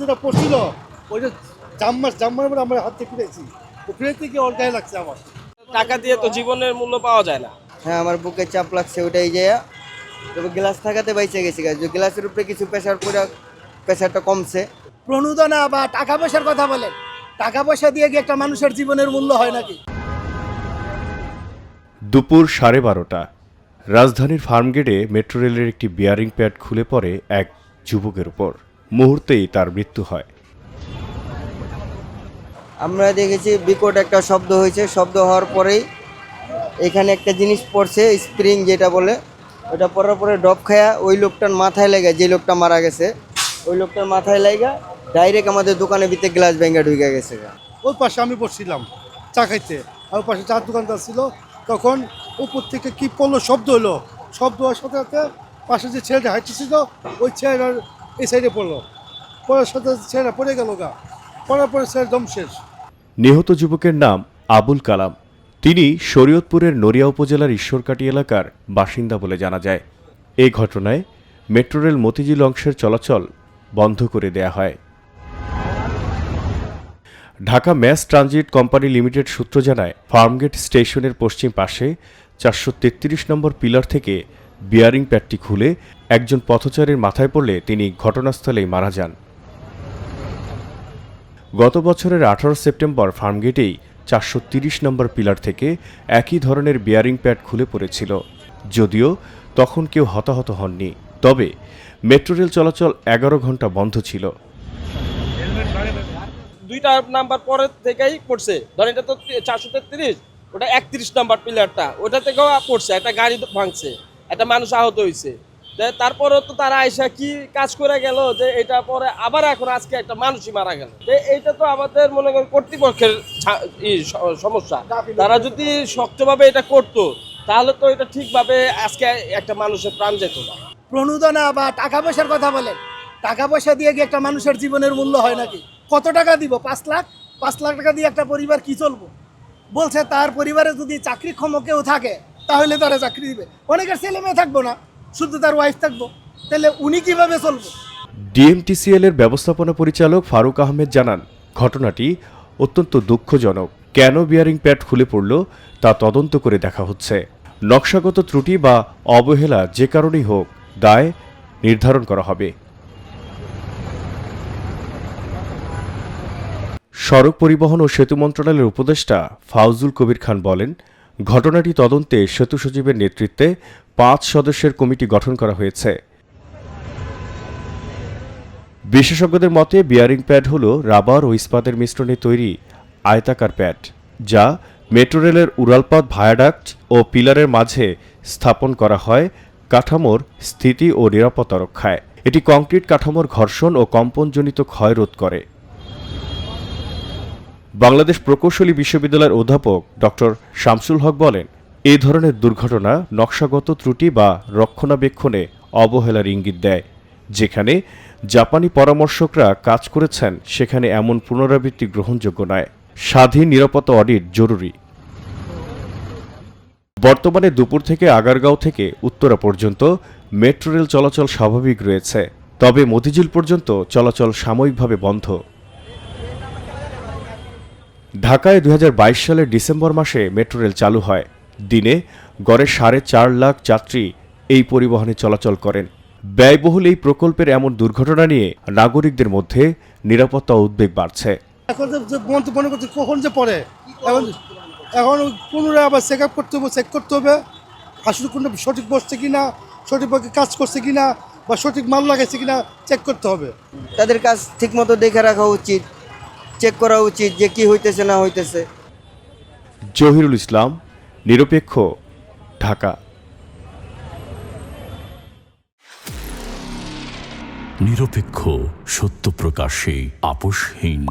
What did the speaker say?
যেটা পড়ছিল ওই যে জাম্মার জাম্মার উপরে আমার হাত থেকে ফিরেছি। ফিরেতে গিয়ে ওর গায়ে লাগছে আমার। টাকা দিয়ে তো জীবনের মূল্য পাওয়া যায় না। হ্যাঁ আমার বুকে চাপ লাগছে ওটাই যে তবে গ্লাস থাকাতে বাইচে গেছি গা। যে গ্লাসের উপরে কিছু প্রেশার পড়ে প্রেশারটা কমছে। প্রণোদনা বা টাকা পয়সার কথা বলেন। টাকা পয়সা দিয়ে কি একটা মানুষের জীবনের মূল্য হয় নাকি? দুপুর সাড়ে বারোটা রাজধানীর ফার্মগেটে মেট্রো রেলের একটি বিয়ারিং প্যাড খুলে পড়ে এক যুবকের উপর। মুহূর্তেই তার মৃত্যু হয়। আমরা দেখেছি বিকট একটা শব্দ হয়েছে। শব্দ হওয়ার পরেই এখানে একটা জিনিস পড়ছে স্প্রিং যেটা বলে। ওটা পড়ার পরে ডব খায়া ওই লোকটার মাথায় লেগে যে লোকটা মারা গেছে ওই লোকটার মাথায় লাগা ডাইরেক্ট আমাদের দোকানের ভিতরে গ্লাস ভেঙে ঢুকে গেছে। গা। ওই পাশে আমি বসছিলাম চা খাইতে। আর ওই পাশে চার দোকানদার ছিল। তখন উপর থেকে কি পড়ল শব্দ হলো। শব্দ হওয়ার সাথে সাথে পাশে যে ছেলেটা হাঁটতেছিল ওই ছেলেটার এই সাইডে পড়ল। পড়ার সাথে ছেলেটা পড়ে গেল গা। পড়ার পরে ছেলে দম শেষ। নিহত যুবকের নাম আবুল কালাম। তিনি শরীয়তপুরের নড়িয়া উপজেলার ঈশ্বরকাটি এলাকার বাসিন্দা বলে জানা যায়। এই ঘটনায় মেট্রো রেল মতিঝিল অংশের চলাচল বন্ধ করে দেয়া হয়। Dhaka mass transit company limited সূত্র জানায়, ফার্মগেট স্টেশনের পশ্চিম পাশে চারশো তেত্রিশ নম্বর পিলার থেকে বিয়ারিং প্যাডটি খুলে একজন পথচারীর মাথায় পড়লে তিনি ঘটনাস্থলেই মারা যান। গত বছরের আঠারো সেপ্টেম্বর ফার্মগেটেই চারশো তিরিশ নম্বর পিলার থেকে একই ধরনের বিয়ারিং প্যাড খুলে পড়েছিল। যদিও তখন কেউ হতাহত হননি। তবে মেট্রো রেল চলাচল এগারো ঘণ্টা বন্ধ ছিল। দুইটা নাম্বার পরের থেকেই পড়ছে। এটা তো চারশো তেত্রিশ, ওটা একত্রিশ নাম্বার পিলারটা, ওটা থেকেও পড়ছে, একটা গাড়ি ভাঙছে। একটা মানুষ আহত হয়েছে। তারপরে তো তারা আইসা কি কাজ করে গেল যে এটা পরে আবার এখন আজকে একটা মানুষই মারা গেল। এইটা তো আমাদের মনে করেন কর্তৃপক্ষের সমস্যা। তারা যদি শক্তভাবে এটা করতো, তাহলে তো এটা ঠিকভাবে আজকে একটা মানুষের প্রাণ যেত না। প্রণোদনা বা টাকা পয়সার কথা বলেন। টাকা পয়সা দিয়ে কি একটা মানুষের জীবনের মূল্য হয় নাকি? কত টাকা দিব? পাঁচ লাখ? পাঁচ লাখ টাকা দিয়ে একটা পরিবার কি চলবো? বলছে তার পরিবারে যদি চাকরিক্ষম কেউ থাকে তাহলে তারা চাকরি দিবে। অনেকের ছেলে মেয়ে থাকব না, শুধু তার ওয়াইফ থাকব। তাহলে উনি কীভাবে চলবো? ডিএমটিসিএল এর ব্যবস্থাপনা পরিচালক ফারুক আহমেদ জানান, ঘটনাটি অত্যন্ত দুঃখজনক। কেন বিয়ারিং প্যাড খুলে পড়ল তা তদন্ত করে দেখা হচ্ছে। নকশাগত ত্রুটি বা অবহেলা যে কারণেই হোক, দায় নির্ধারণ করা হবে। সড়ক পরিবহন ও সেতু মন্ত্রণালয়ের উপদেষ্টা ফাউজুল কবির খান বলেন ঘটনাটি তদন্তে সেতু সচিবের নেতৃত্বে পাঁচ সদস্যের কমিটি গঠন করা হয়েছে। বিশেষজ্ঞদের মতে, বিয়ারিং প্যাড হল রাবার ও ইস্পাতের মিশ্রণে তৈরি আয়তাকার প্যাড, যা মেট্রো রেলের উড়ালপথ ভায়াডাক্ট ও পিলারের মাঝে স্থাপন করা হয় কাঠামোর স্থিতি ও নিরাপত্তা রক্ষায়। এটি কংক্রিট কাঠামোর ঘর্ষণ ও কম্পনজনিত ক্ষয় রোধ করে। বাংলাদেশ প্রকৌশলী বিশ্ববিদ্যালয়ের অধ্যাপক ডক্টর শামসুল হক বলেন এই ধরনের দুর্ঘটনা নকশাগত ত্রুটি বা রক্ষণাবেক্ষণে অবহেলার ইঙ্গিত দেয়। যেখানে জাপানি পরামর্শকরা কাজ করেছেন, সেখানে এমন পুনরাবৃত্তি গ্রহণযোগ্য নয়। স্বাধীন নিরাপত্তা অডিট জরুরি। বর্তমানে দুপুর থেকে আগারগাঁও থেকে উত্তরা পর্যন্ত মেট্রো রেল চলাচল স্বাভাবিক রয়েছে। তবে মতিঝিল পর্যন্ত চলাচল সাময়িকভাবে বন্ধ। ঢাকায় দুই হাজার বাইশ সালের ডিসেম্বর মাসে মেট্রো রেল চালু হয়। দিনে গড়ে সাড়ে চার লাখ যাত্রী এই পরিবহনে চলাচল করেন। ব্যয়বহুল এই প্রকল্পের এমন দুর্ঘটনা নিয়ে নাগরিকদের মধ্যে নিরাপত্তা উদ্বেগ বাড়ছে। এখন মন মনে করছে কখন যে পড়ে? এখন এখন পুনরায় আবার চেক আপ করতে হবে চেক করতে হবে। আসলে কোনো সঠিক বসছে কি না সঠিকভাবে কাজ করছে কি না বা সঠিক মাল লাগাইছে কি না চেক করতে হবে। তাদের কাজ ঠিকমতো দেখে রাখা উচিত। চেক করা উচিত যে কি হইতেছে না হইতেছে। জহিরুল ইসলাম নিরপেক্ষ ঢাকা। নিরপেক্ষ সত্য প্রকাশে আপোষহীন।